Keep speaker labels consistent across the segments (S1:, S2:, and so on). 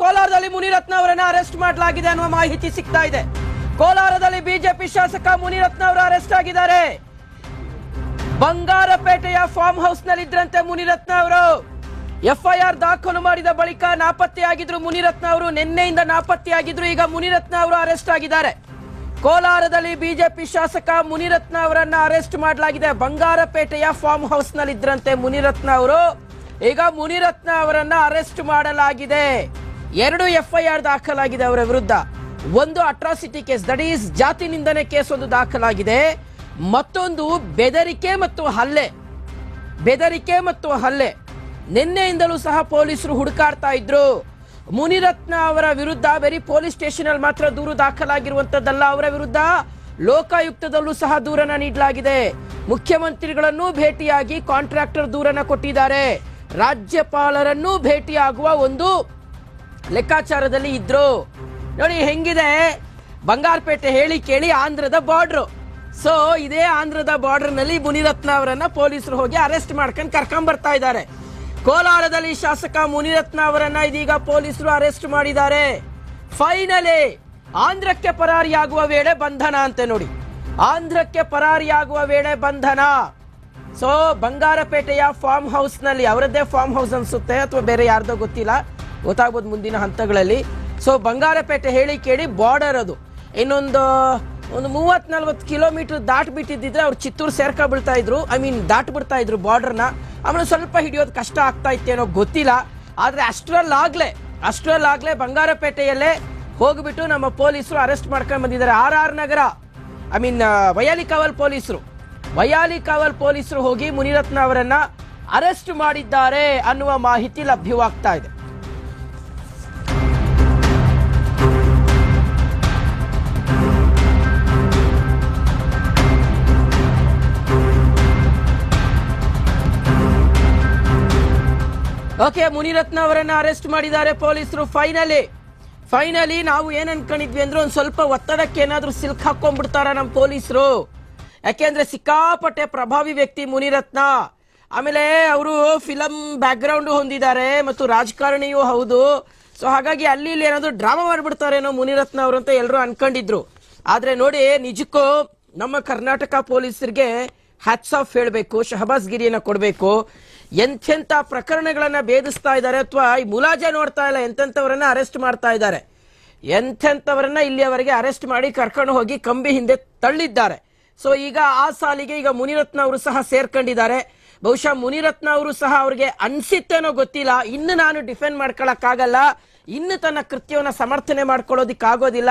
S1: ಕೋಲಾರದಲ್ಲಿ ಮುನಿರತ್ನ ಅವರನ್ನ ಅರೆಸ್ಟ್ ಮಾಡಲಾಗಿದೆ ಅನ್ನುವ ಮಾಹಿತಿ ಸಿಗ್ತಾ ಇದೆ. ಕೋಲಾರದಲ್ಲಿ ಬಿಜೆಪಿ ಶಾಸಕ ಮುನಿರತ್ನ ಅವರು ಅರೆಸ್ಟ್ ಆಗಿದ್ದಾರೆ. ಬಂಗಾರಪೇಟೆಯ ಫಾರ್ಮ್ ಹೌಸ್ನಲ್ಲಿ ಇದ್ರಂತೆ ಮುನಿರತ್ನ ಅವರು ಎಫ್ಐಆರ್ ದಾಖಲು ಮಾಡಿದ ಬಳಿಕ ನಾಪತ್ತೆಯಾಗಿದ್ರು ಮುನಿರತ್ನ ಅವರು ನಿನ್ನೆಯಿಂದ ನಾಪತ್ತೆಯಾಗಿದ್ರು, ಈಗ ಮುನಿರತ್ನ ಅವರು ಅರೆಸ್ಟ್ ಆಗಿದ್ದಾರೆ. ಕೋಲಾರದಲ್ಲಿ ಬಿಜೆಪಿ ಶಾಸಕ ಮುನಿರತ್ನ ಅವರನ್ನ ಅರೆಸ್ಟ್ ಮಾಡಲಾಗಿದೆ. ಬಂಗಾರಪೇಟೆಯ ಫಾರ್ಮ್ ಹೌಸ್ನಲ್ಲಿ ಇದ್ರಂತೆ ಮುನಿರತ್ನ ಅವರು ಈಗ ಮುನಿರತ್ನ ಅವರನ್ನ ಅರೆಸ್ಟ್ ಮಾಡಲಾಗಿದೆ. ಎರಡು ಎಫ್ಐಆರ್ ದಾಖಲಾಗಿದೆ ಅವರ ವಿರುದ್ಧ. ಒಂದು ಅಟ್ರಾಸಿಟಿ ಕೇಸ್ ದಟ್ ಈಸ್ ಜಾತಿ ನಿಂದನೆ ಕೇಸ್ ಒಂದು ದಾಖಲಾಗಿದೆ. ಮತ್ತೊಂದು ಬೆದರಿಕೆ ಮತ್ತು ಹಲ್ಲೆ. ಬೆದರಿಕೆ ಮತ್ತು ಹಲ್ಲೆ. ನಿನ್ನೆಯಿಂದಲೂ ಸಹ ಪೊಲೀಸರು ಹುಡುಕಾಡ್ತಾ ಇದ್ರು. ಮುನಿರತ್ನ ಅವರ ವಿರುದ್ಧ ಬರೀ ಪೊಲೀಸ್ ಸ್ಟೇಷನ್ ಅಲ್ಲಿ ಮಾತ್ರ ದೂರು ದಾಖಲಾಗಿರುವಂತದ್ದಲ್ಲ ಅವರ ವಿರುದ್ಧ. ಲೋಕಾಯುಕ್ತದಲ್ಲೂ ಸಹ ದೂರನ ನೀಡಲಾಗಿದೆ. ಮುಖ್ಯಮಂತ್ರಿಗಳನ್ನು ಭೇಟಿಯಾಗಿ ಕಾಂಟ್ರಾಕ್ಟರ್ ದೂರನ ಕೊಟ್ಟಿದ್ದಾರೆ. ರಾಜ್ಯಪಾಲರನ್ನೂ ಭೇಟಿಯಾಗುವ ಒಂದು ಲೆಕ್ಕಾಚಾರದಲ್ಲಿ ಇದ್ರು. ನೋಡಿ ಹೆಂಗಿದೆ? ಬಂಗಾರಪೇಟೆ ಹೇಳಿ ಕೇಳಿ ಆಂಧ್ರದ ಬಾರ್ಡ್ರು ಸೊ ಇದೇ ಆಂಧ್ರದ ಬಾರ್ಡರ್ನಲ್ಲಿ ಮುನಿರತ್ನ ಅವರನ್ನ ಪೊಲೀಸರು ಹೋಗಿ ಅರೆಸ್ಟ್ ಮಾಡ್ಕೊಂಡು ಕರ್ಕೊಂಡ್ ಬರ್ತಾ ಇದ್ದಾರೆ. ಕೋಲಾರದಲ್ಲಿ ಶಾಸಕ ಮುನಿರತ್ನ ಅವರನ್ನ ಇದೀಗ ಪೊಲೀಸರು ಅರೆಸ್ಟ್ ಮಾಡಿದ್ದಾರೆ. ಫೈನಲಿ ಆಂಧ್ರಕ್ಕೆ ಪರಾರಿಯಾಗುವ ವೇಳೆ ಬಂಧನ ಅಂತೆ ನೋಡಿ. ಆಂಧ್ರಕ್ಕೆ ಪರಾರಿಯಾಗುವ ವೇಳೆ ಬಂಧನ. ಸೊ ಬಂಗಾರಪೇಟೆಯ ಫಾರ್ಮ್ ಹೌಸ್ನಲ್ಲಿ ಅವರದ್ದೇ ಫಾರ್ಮ್ ಹೌಸ್ ಅನ್ಸುತ್ತೆ ಅಥವಾ ಬೇರೆ ಯಾರ್ದೋ ಗೊತ್ತಿಲ್ಲ. ಗೊತ್ತಾಗ್ಬೋದು ಮುಂದಿನ ಹಂತಗಳಲ್ಲಿ. ಸೊ ಬಂಗಾರಪೇಟೆ ಹೇಳಿ ಕೇಳಿ ಬಾರ್ಡರ್ ಅದು. ಇನ್ನೊಂದು, ಒಂದು ಮೂವತ್ ನಲ್ವತ್ತು ಕಿಲೋಮೀಟರ್ ದಾಟ್ ಬಿಟ್ಟಿದ್ದಿದ್ರೆ ಅವ್ರು ಚಿತ್ತೂರು ಸೇರ್ಕೊಬಿಡ್ತಾ ಇದ್ರು ಐ ಮೀನ್ ದಾಟ್ ಬಿಡ್ತಾ ಇದ್ರು ಬಾರ್ಡರ್ನ ಆಮೇಲೆ ಸ್ವಲ್ಪ ಹಿಡಿಯೋದು ಕಷ್ಟ ಆಗ್ತಾ ಏನೋ ಗೊತ್ತಿಲ್ಲ. ಆದ್ರೆ ಅಷ್ಟರಲ್ಲಾಗಲೇ, ಅಷ್ಟರಲ್ಲಾಗ್ಲೇ ಬಂಗಾರಪೇಟೆಯಲ್ಲೇ ಹೋಗ್ಬಿಟ್ಟು ನಮ್ಮ ಪೊಲೀಸರು ಅರೆಸ್ಟ್ ಮಾಡ್ಕೊಂಡು ಬಂದಿದ್ದಾರೆ. R R Nagar I mean Vyalikaval ಪೊಲೀಸರು. ವಯಾಲಿ ಕಾವಲ್ ಪೊಲೀಸರು ಹೋಗಿ ಮುನಿರತ್ನ ಅವರನ್ನ ಅರೆಸ್ಟ್ ಮಾಡಿದ್ದಾರೆ ಅನ್ನುವ ಮಾಹಿತಿ ಲಭ್ಯವಾಗ್ತಾ ಇದೆ. ಓಕೆ, ಮುನಿರತ್ನ ಅವರನ್ನ ಅರೆಸ್ಟ್ ಮಾಡಿದ್ದಾರೆ ಪೊಲೀಸರು. ಫೈನಲಿ ಫೈನಲಿ ನಾವು ಏನ್ ಅನ್ಕೊಂಡಿದ್ವಿ ಅಂದ್ರೆ ಒಂದ್ ಸ್ವಲ್ಪ ಒತ್ತಡಕ್ಕೆ ಏನಾದ್ರೂ ಸಿಲ್ಕ್ ಹಾಕೊಂಡ್ಬಿಡ್ತಾರ ನಮ್ಮ ಪೊಲೀಸರು. ಯಾಕೆಂದ್ರೆ ಸಿಕ್ಕಾಪಟ್ಟೆ ಪ್ರಭಾವಿ ವ್ಯಕ್ತಿ ಮುನಿರತ್ನ. ಆಮೇಲೆ ಅವರು ಫಿಲಂ ಬ್ಯಾಕ್ ಗ್ರೌಂಡ್ ಹೊಂದಿದ್ದಾರೆ ಮತ್ತು ರಾಜಕಾರಣಿಯೂ ಹೌದು. ಸೊ ಹಾಗಾಗಿ ಅಲ್ಲಿ ಇಲ್ಲಿ ಏನಾದ್ರು ಡ್ರಾಮಾ ಮಾಡ್ಬಿಡ್ತಾರೇನೋ ಮುನಿರತ್ನ ಅವರು ಅಂತ ಎಲ್ಲರೂ ಅನ್ಕೊಂಡಿದ್ರು. ಆದ್ರೆ ನೋಡಿ, ನಿಜಕ್ಕೂ ನಮ್ಮ ಕರ್ನಾಟಕ ಪೊಲೀಸರಿಗೆ ಹ್ಯಾಟ್ಸ್ ಆಫ್ ಹೇಳಬೇಕು ಶಹಬಾಸ್ ಗಿರಿಯನ್ನ ಕೊಡಬೇಕು. ಎಂತೆಂತ ಪ್ರಕರಣಗಳನ್ನು ಭೇದಿಸ್ತಾ ಇದ್ದಾರೆ ಅಥವಾ ಈ ಮುಲಾಜೆ ನೋಡ್ತಾ ಇಲ್ಲ ಎಂಥವರನ್ನ ಅರೆಸ್ಟ್ ಮಾಡ್ತಾ ಇದ್ದಾರೆ. ಎಂಥೆಂಥವರನ್ನ ಇಲ್ಲಿಯವರೆಗೆ ಅರೆಸ್ಟ್ ಮಾಡಿ ಕರ್ಕೊಂಡು ಹೋಗಿ ಕಂಬಿ ಹಿಂದೆ ತಳ್ಳಿದ್ದಾರೆ. ಸೊ ಈಗ ಆ ಸಾಲಿಗೆ ಈಗ ಮುನಿರತ್ನ ಅವರು ಸಹ ಸೇರ್ಕೊಂಡಿದ್ದಾರೆ. ಬಹುಶಃ ಮುನಿರತ್ನ ಅವರು ಸಹ ಅವ್ರಿಗೆ ಅನ್ಸಿತ್ತೇನೋ ಗೊತ್ತಿಲ್ಲ. ಇನ್ನು ನಾನು ಡಿಫೆಂಡ್ ಮಾಡ್ಕೊಳಕ್ಕಾಗಲ್ಲ. ಇನ್ನು ತನ್ನ ಕೃತ್ಯವನ್ನು ಸಮರ್ಥನೆ ಮಾಡ್ಕೊಳ್ಳೋದಿಕ್ಕಾಗೋದಿಲ್ಲ.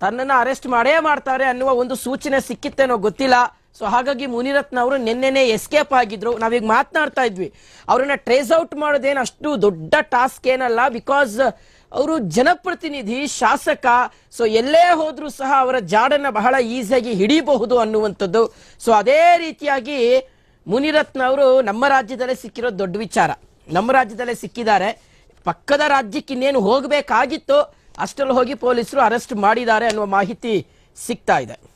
S1: ತನ್ನನ್ನು ಅರೆಸ್ಟ್ ಮಾಡೇ ಮಾಡ್ತಾರೆ ಅನ್ನುವ ಒಂದು ಸೂಚನೆ ಸಿಕ್ಕಿತ್ತೇನೋ ಗೊತ್ತಿಲ್ಲ. ಸೊ ಹಾಗಾಗಿ ಮುನಿರತ್ನ ಅವರು ನಿನ್ನೆನೆ ಎಸ್ಕೇಪ್ ಆಗಿದ್ರು. ನಾವೀಗ ಮಾತನಾಡ್ತಾ ಇದ್ವಿ. ಅವ್ರನ್ನ ಟ್ರೇಸ್ ಔಟ್ ಮಾಡೋದೇನು ಅಷ್ಟು ದೊಡ್ಡ ಟಾಸ್ಕ್ ಏನಲ್ಲ ಬಿಕಾಸ್ ಅವರು ಜನಪ್ರತಿನಿಧಿ, ಶಾಸಕ. ಸೊ ಎಲ್ಲೇ ಹೋದ್ರೂ ಸಹ ಅವರ ಜಾಡನ್ನ ಬಹಳ ಈಸಿಯಾಗಿ ಹಿಡಿಬಹುದು ಅನ್ನುವಂಥದ್ದು. ಸೊ ಅದೇ ರೀತಿಯಾಗಿ ಮುನಿರತ್ನ ಅವರು ನಮ್ಮ ರಾಜ್ಯದಲ್ಲೇ ಸಿಕ್ಕಿರೋ ದೊಡ್ಡ ವಿಚಾರ. ನಮ್ಮ ರಾಜ್ಯದಲ್ಲೇ ಸಿಕ್ಕಿದ್ದಾರೆ. ಪಕ್ಕದ ರಾಜ್ಯಕ್ಕೆ ಇನ್ನೇನು ಹೋಗಬೇಕಾಗಿತ್ತು ಅಷ್ಟರಲ್ಲಿ ಹೋಗಿ ಪೊಲೀಸರು ಅರೆಸ್ಟ್ ಮಾಡಿದ್ದಾರೆ ಅನ್ನುವ ಮಾಹಿತಿ ಸಿಗ್ತಾ ಇದೆ.